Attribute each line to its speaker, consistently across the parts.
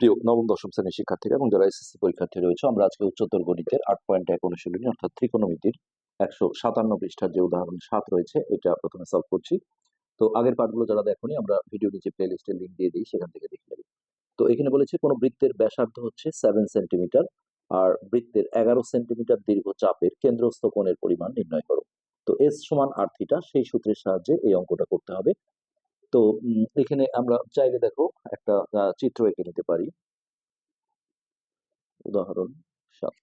Speaker 1: প্রিয় নবম, দশম শ্রেণির শিক্ষার্থীরা এবং যারা এসএসসি পরীক্ষার্থী রয়েছে, আমরা আজকে উচ্চতর গণিতের আট পয়েন্ট এক অনুশীলনী, অর্থাৎ ত্রিকোণমিতির একশো সাতান্ন পৃষ্ঠার যে উদাহরণ সাত রয়েছে, এটা প্রথমে সলভ করছি। তো আগের পার্টগুলো যারা দেখোনি আমরা ভিডিও নিচে প্লে লিস্টের লিঙ্ক দিয়ে দিই, সেখান থেকে দেখে নেবে। তো এখানে বলেছে, কোনো বৃত্তের ব্যাসার্ধ হচ্ছে সেভেন সেন্টিমিটার আর বৃত্তের এগারো সেন্টিমিটার দীর্ঘ চাপের কেন্দ্রস্থ কোণের পরিমাণ নির্ণয় করো। তো এস সমান আর থিটা সেই সূত্রের সাহায্যে এই অঙ্কটা করতে হবে। তো এখানে আমরা চাইলে দেখো একটা চিত্র এঁকে নিতে পারি। উদাহরণ সাত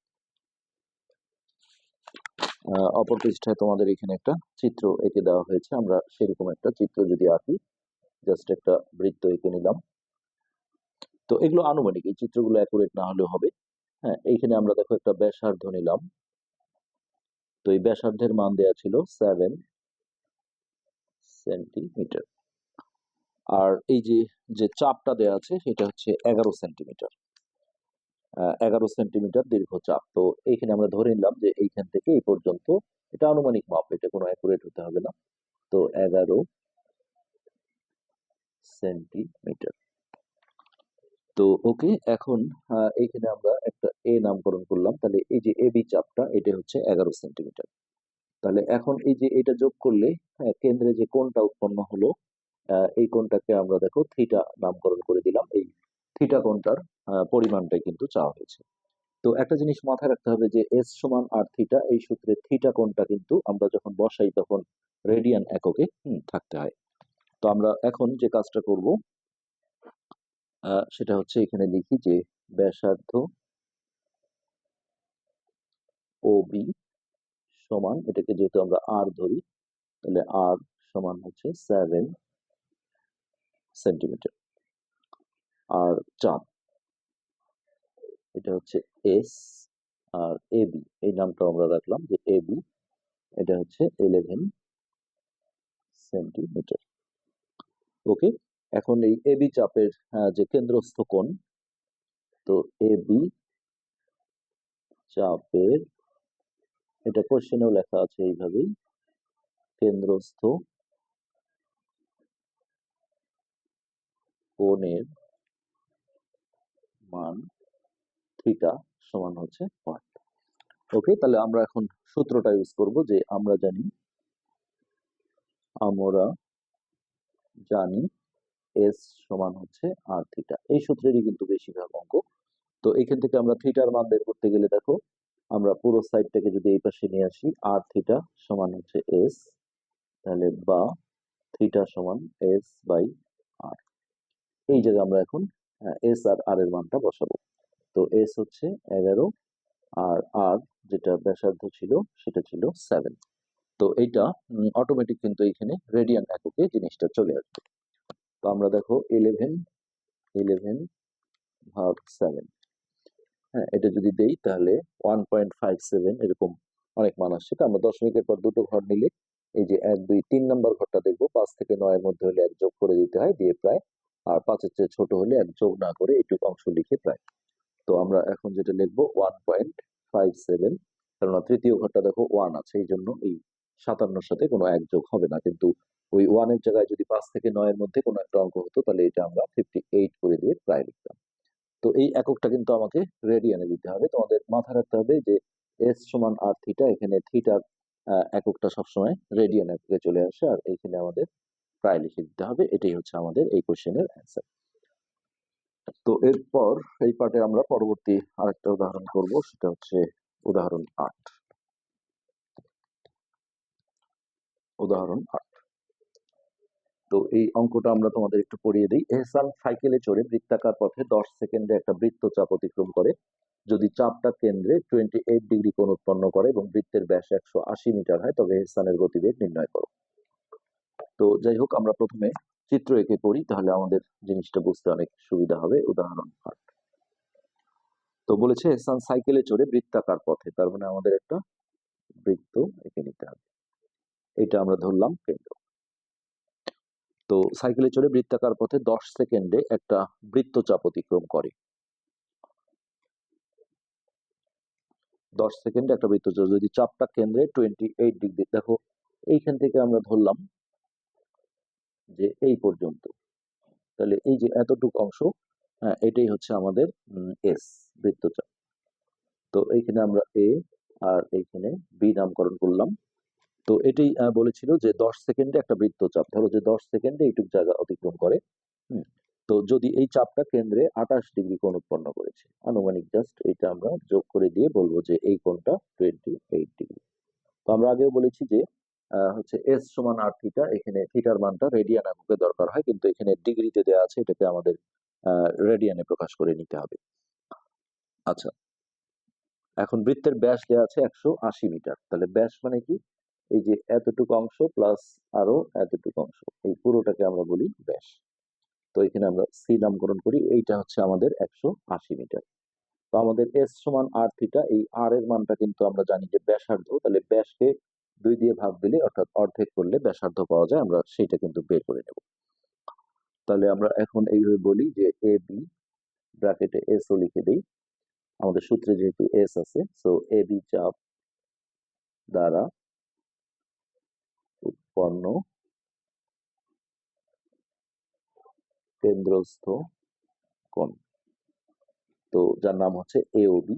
Speaker 1: অপর পৃষ্ঠায় তোমাদের এখানে একটা চিত্র এঁকে দেওয়া হয়েছে। আমরা সেরকম একটা চিত্র যদি আঁকি জাস্ট একটা বৃত্ত এঁকে নিলাম। তো এগুলো আনুমানিক, এই চিত্রগুলো অ্যাকুরেট না হলেও হবে। হ্যাঁ এইখানে আমরা দেখো একটা ব্যাসার্ধ নিলাম। তো এই ব্যাসার্ধের মান দেয়া ছিল সেভেন সেন্টিমিটার আর এই যে যে চাপটা দেয়া আছে সেটা হচ্ছে এগারো সেন্টিমিটার। এগারো সেন্টিমিটার দীর্ঘ চাপ। তো এইখানে আমরা ধরে নিলাম যে এইখান থেকে এই পর্যন্ত এটা আনুমানিক মাপ এটা কোনো অ্যাকুরেট হতে হবে না। তো এগারো সেন্টিমিটার। তো ওকে এখন এইখানে আমরা একটা এ নামকরণ করলাম। তাহলে এই যে এবি চাপটা এটা হচ্ছে এগারো সেন্টিমিটার। তাহলে এখন এই যে এটা যোগ করলে হ্যাঁ, কেন্দ্রে যে কোণটা উৎপন্ন হলো এই কোণটাকে আমরা দেখো থিটা নামকরণ করে দিলাম। এই থিটা কোণটার পরিমাণটাই কিন্তু চাওয়া হয়েছে। তো একটা জিনিস মাথায় রাখতে হবে যে এস সমান আর থিটা এই সূত্রে থিটা কোণটা কিন্তু আমরা যখন বসাই তখন রেডিয়ান এককে থাকতে হয়। তো আমরা এখন যে কাজটা করব সেটা হচ্ছে এখানে লিখি যে ব্যাসার্ধ ও বি সমান, এটাকে যেহেতু আমরা আর ধরি, তাহলে আর সমান হচ্ছে সেভেন সেন্টিমিটার। আর চাপ, এটা হচ্ছে এস আর এ বি এই নামটা আমরা রাখলাম যে এ বি এটা হচ্ছে ইলেভেন সেন্টিমিটার। ওকে এখন এই এ বি চাপের যে কেন্দ্রস্থ কোণ, তো এ বি চাপের, এটা কোশ্চেনেও লেখা আছে এইভাবেই, কেন্দ্রস্থ কোণের মান থিটা সমান হচ্ছে পয়েন্ট ওকে, তাহলে আমরা এখন সূত্রটা ইউজ করব যে আমরা জানি আমরা জানি এস সমান হচ্ছে আর থিটা। এই সূত্রেরই কিন্তু বেশিরভাগ অঙ্ক। তো এখান থেকে আমরা থিটার মান বের করতে গেলে দেখো, আমরা পুরো সাইডটাকে যদি এই পাশে নিয়ে আসি, আর থিটা সমান হচ্ছে এস, তাহলে বা থিটা সমান এস বাই আর। এই জায়গায় আমরা এখন এস আর আর এর মানটা বসাবো। তো এস হচ্ছে এগারো আর আর যেটা ব্যাসার্ধ ছিল, সেটা ছিল সেভেন তো এইটা অটোমেটিক কিন্তু এখানে রেডিয়ান এককে জিনিসটা চলে আসবে। তো আমরা দেখো ইলেভেন ইলেভেন ভাগ সেভেন হ্যাঁ এটা যদি দেই তাহলে ওয়ান পয়েন্ট ফাইভ সেভেন এরকম অনেক মান আসছে। তো আমরা দশমিকের পর দুটো ঘর নিলে, এই যে এক, দুই, তিন নম্বর ঘরটা দেখব। পাঁচ থেকে নয়ের মধ্যে হলে এক যোগ করে দিতে হয়, দিয়ে প্রায় আর পাঁচের চেয়ে ছোট হলে এক যোগ না করে এইটুকু অংশ লিখে প্রায়। তো আমরা এখন যেটা লিখব ওয়ান পয়েন্ট ফাইভ সেভেন কেননা তৃতীয় ঘরটা দেখো ওয়ান আছে, এই জন্য এই সাতান্নর সাথে কোনো এক যোগ হবে না। কিন্তু ওই ওয়ানের জায়গায় যদি পাঁচ থেকে নয়ের মধ্যে কোনো একটা অঙ্ক হতো, তাহলে এটা আমরা ফিফটি এইট করে দিয়ে প্রায় লিখতাম। তো এই এককটা কিন্তু আমাকে রেডিয়ানে দিতে হবে। তোমাদের মাথায় রাখতে হবে যে এস সমান আর থিটা এখানে থিটার এককটা সবসময় রেডিয়ান এককে চলে আসে, আর এইখানে আমাদের প্রায় লিখে দিতে হবে। এটাই হচ্ছে আমাদের এই কোশ্চেনের অ্যান্সার তো এরপর এই পার্টে আমরা পরবর্তী আরেকটা উদাহরণ করব, সেটা হচ্ছে উদাহরণ আট। উদাহরণ আট। তো এই অঙ্কটা আমরা তোমাদের একটু পড়িয়ে দিই। এহসান সাইকেলে চড়ে বৃত্তাকার পথে দশ সেকেন্ডে একটা বৃত্তচাপ অতিক্রম করে। যদি চাপটা কেন্দ্রে টোয়েন্টি এইট ডিগ্রি কোণ উৎপন্ন করে এবং বৃত্তের ব্যাস একশো আশি মিটার হয়, তবে এহসানের গতিবেগ নির্ণয় করো। তো যাই হোক আমরা প্রথমে চিত্র এঁকে পড়ি, তাহলে আমাদের জিনিসটা বুঝতে অনেক সুবিধা হবে। উদাহরণ তো বলেছে, এহসান সাইকেলে চড়ে বৃত্তাকার পথে। তার মানে আমাদের একটা বৃত্ত এঁকে নিতে হবে। এটা আমরা ধরলাম কেন্দ্র। তো সাইকেলে চড়ে বৃত্তাকার পথে দশ সেকেন্ডে একটা বৃত্তচাপ অতিক্রম করে। দশ সেকেন্ডে একটা বৃত্তচাপ যদি চাপটা কেন্দ্রে টোয়েন্টি এইট ডিগ্রি দেখো, এইখান থেকে আমরা ধরলাম যে এই পর্যন্ত। তাহলে এই যে এতটুকু অংশ হ্যাঁ এটাই হচ্ছে আমাদের এস বৃত্তচাপ। তো এইখানে আমরা এ আর এইখানে বি নামকরণ করলাম। তো এটাই বলেছিল যে দশ সেকেন্ডে একটা বৃত্তচাপ। ধরো যে দশ সেকেন্ডে এইটুক জায়গা অতিক্রম করে হুম, তো যদি এই চাপটা কেন্দ্রে আঠাশ ডিগ্রি কোণ উৎপন্ন করেছে আনুমানিক জাস্ট এটা আমরা যোগ করে দিয়ে বলব যে এই কোণটা টোয়েন্টি এইট ডিগ্রি। তো আমরা আগেও বলেছি যে হচ্ছে এস সমান আর থিটা এখানে থিটার মানটা রেডিয়ান এককে দরকার হয়, কিন্তু এখানে ডিগ্রিতে দেওয়া আছে, এটাকে আমাদের রেডিয়ানে প্রকাশ করে নিতে হবে। আচ্ছা। এখন বৃত্তের ব্যাস দেওয়া আছে একশো আশি মিটার। তাহলে ব্যাস মানে কি? এই যে এতটুকু অংশ প্লাস আরও এতটুকু অংশ। এই পুরোটাকে আমরা বলি ব্যাস। তো এখানে আমরা সি নামকরণ করি, এইটা হচ্ছে আমাদের একশো আশি মিটার। তো আমাদের এস সমান আর থিটা এই আর এর মানটা কিন্তু আমরা জানি যে ব্যাসার্ধ, তাহলে ব্যাসকে দুই দিয়ে ভাগ দিলে অর্থাৎ অর্ধেক করলে ব্যাসার্ধ পাওয়া যায়, আমরা সেটা কিন্তু বের করে নেব। তাহলে আমরা এখন এইভাবে বলি যে এ বি ব্র্যাকেটে এস ও লিখে দিই। আমাদের সূত্রে যেহেতু এস আছে, সো এ বি চাপ দ্বারা উৎপন্ন কেন্দ্রস্থ কোণ। তো যার নাম হচ্ছে এওবি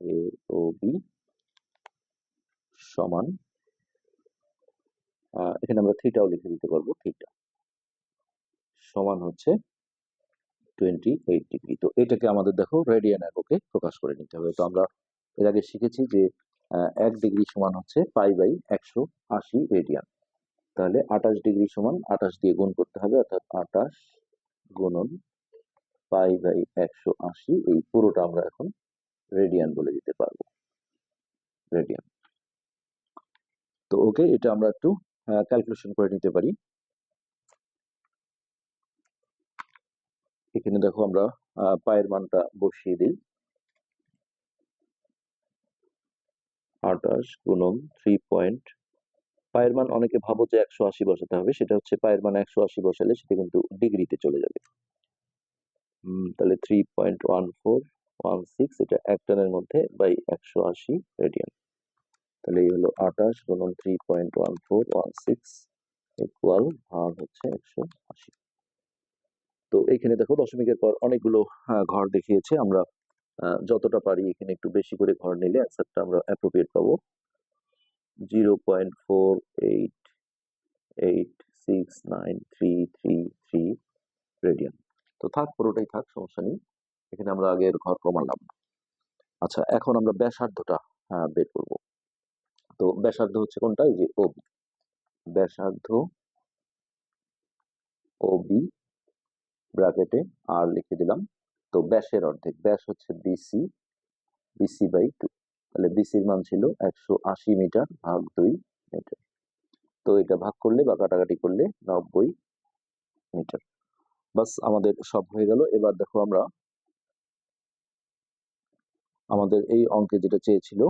Speaker 1: এওবি সমান এখানে আমরা থিটাও লিখে দিতে পারব থিটা সমান হচ্ছে টোয়েন্টি এইট ডিগ্রি তো এটাকে আমাদের দেখো রেডিয়ান এককে প্রকাশ করে নিতে হবে। তো আমরা এর আগে শিখেছি যে এক ডিগ্রি সমান হচ্ছে পাই বাই একশো আশি রেডিয়ান তাহলে আঠাশ ডিগ্রি সমান আঠাশ দিয়ে গুণ করতে হবে, অর্থাৎ আঠাশ গুণন পাই বাই একশো আশি, এই পুরোটা আমরা এখন রেডিয়ান বলে দিতে পারব। রেডিয়ান তো ওকে, এটা আমরা একটু ক্যালকুলেশন করে নিতে পারি। এখানে দেখো আমরা পায়ের মানটা বসিয়ে দিই। আঠাশ গুণন থ্রি পয়েন্ট পায়ের মান অনেকে ভাবো যে একশো আশি বসাতে হবে, সেটা হচ্ছে পায়ের মান একশো আশি বসালে সেটা কিন্তু ডিগ্রিতে চলে যাবে। তাহলে three point one four one six এটা এক টনের মধ্যে বাই একশো আশি রেডিয়ান তাহলে এই হলো আঠাশ গুণন three point one four one six equal ভাগ হচ্ছে একশো আশি। তো এইখানে দেখো দশমিকের পর অনেকগুলো ঘর দেখিয়েছে, আমরা যতটা পারি এখানে একটু বেশি করে ঘর নিলে অ্যান্সারটা আমরা অ্যাপ্রোপ্রিয়েট পাবো। Zero point four eight eight six nine three three three radian তো থাক, পুরোটাই থাক, সমস্যা নেই। এখানে আমরা আগের ঘর কমালাম। আচ্ছা এখন আমরা ব্যাসার্ধটা বের করব। তো ব্যাসার্ধ হচ্ছে কোনটা? এই যে ও ব্যাসার্ধ ও বি ব্র্যাকেটে আর লিখে দিলাম। তো ব্যাসের অর্ধেক। ব্যাস হচ্ছে বিসি বিসি বাই টু তাহলে বিসির মান ছিল একশো আশি মিটার ভাগ দুই মিটার। তো এটা ভাগ করলে বা কাটাকাটি করলে নব্বই মিটার। বাস আমাদের সব হয়ে গেল। এবার দেখো আমরা, আমাদের এই অঙ্কে যেটা চেয়েছিল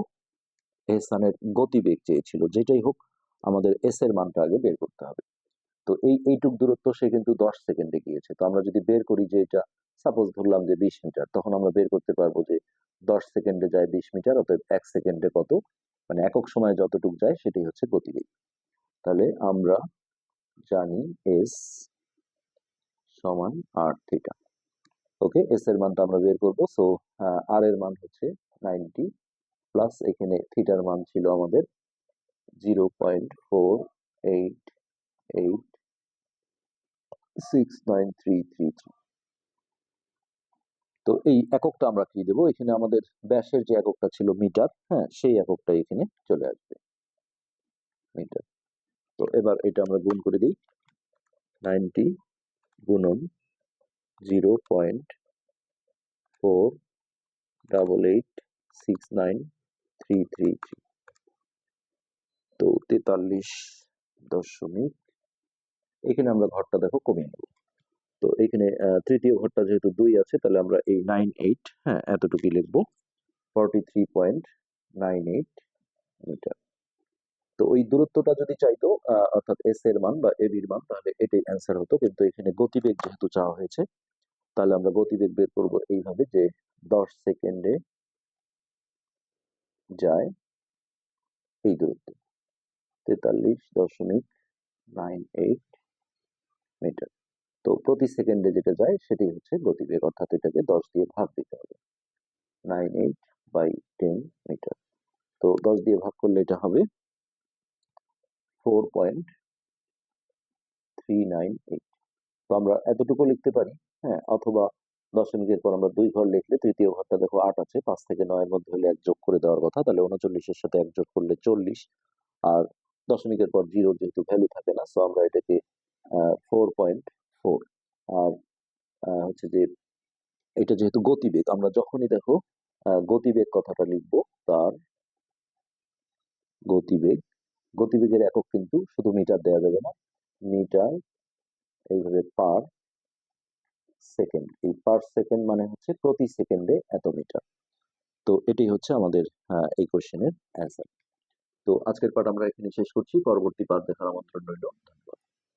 Speaker 1: এহসানের গতিবেগ চেয়েছিল, যেটাই হোক আমাদের এস এর মানটা আগে বের করতে হবে। তো এই, এইটুক দূরত্ব সে কিন্তু দশ সেকেন্ডে গিয়েছে। তো আমরা যদি বের করি যে এটা সাপোজ ধরলাম যে বিশ মিটার, তখন আমরা বের করতে পারব যে দশ সেকেন্ডে যায় বিশ মিটার, অতএব এক সেকেন্ডে কত? মানে একক সময়ে যতটুক যায় সেটাই হচ্ছে গতিবেগ। তাহলে আমরা জানি এস সমান আর থিটা ওকে এস এর মানটা আমরা বের করব। সো আর এর মান হচ্ছে নাইনটি প্লাস এখানে থিটার মান ছিল আমাদের zero point four eight eight six nine three three three তো এই এককটা আমরা কি দেবো। এখানে আমাদের ব্যাসের যে এককটা ছিল মিটার হ্যাঁ সেই এককটা এখানে চলে আসবে। মিটার তো এবার এটা আমরা গুণ করে দিই। নাইনটি গুণন zero point four double eight six nine three three three তো তেতাল্লিশ দশমিক, এখানে আমরা ঘরটা দেখো কমিয়ে নেব। তো এখানে তৃতীয় ঘরটা যেহেতু দুই আছে, তাহলে আমরা এই নাইন এইট হ্যাঁ এতটুকুই লিখব। Forty three point nine eight metre. তো ওই দূরত্বটা যদি চাইতো অর্থাৎ এস এর মান বা এ বির মান, তাহলে এটাই অ্যান্সার হতো। কিন্তু এখানে গতিবেগ যেহেতু চাওয়া হয়েছে, তাহলে আমরা গতিবেগ বের করব এইভাবে যে দশ সেকেন্ডে যায়, এই দূরত্ব। তেতাল্লিশ দশমিক নাইন এইট মিটার। তো প্রতি সেকেন্ডে যেটা যায়, সেটি হচ্ছে গতিবেগ। অর্থাৎ এটাকে দশ দিয়ে ভাগ দিতে হবে। Nine eight by ten metre. তো দশ দিয়ে ভাগ করলে এটা হবে four point three nine eight. তো আমরা এতটুকু লিখতে পারি হ্যাঁ অথবা দশমিকের পর আমরা দুই ঘর লিখলে তৃতীয় ঘরটা দেখো আট আছে, পাঁচ থেকে নয়ের মধ্যে হলে এক যোগ করে দেওয়ার কথা, তাহলে উনচল্লিশের সাথে এক যোগ করলে চল্লিশ। আর দশমিকের পর জিরো যেহেতু ভ্যালু থাকে না সো আমরা এটাকে ফোর পয়েন্ট ফোর আর হচ্ছে যে এটা যেহেতু গতিবেগ, আমরা যখনই দেখো গতিবেগ কথাটা লিখব, তার গতিবেগ, গতিবেগের একক কিন্তু শুধু মিটার দেওয়া যাবে না, মিটার এইভাবে পার সেকেন্ড এই পার সেকেন্ড মানে হচ্ছে প্রতি সেকেন্ডে এত মিটার তো এটাই হচ্ছে আমাদের এই কোয়েশ্চেনের অ্যান্সার তো আজকের পাঠ আমরা এখানে শেষ করছি। পরবর্তী পাঠ দেখার আমন্ত্রণ রইল। ধন্যবাদ।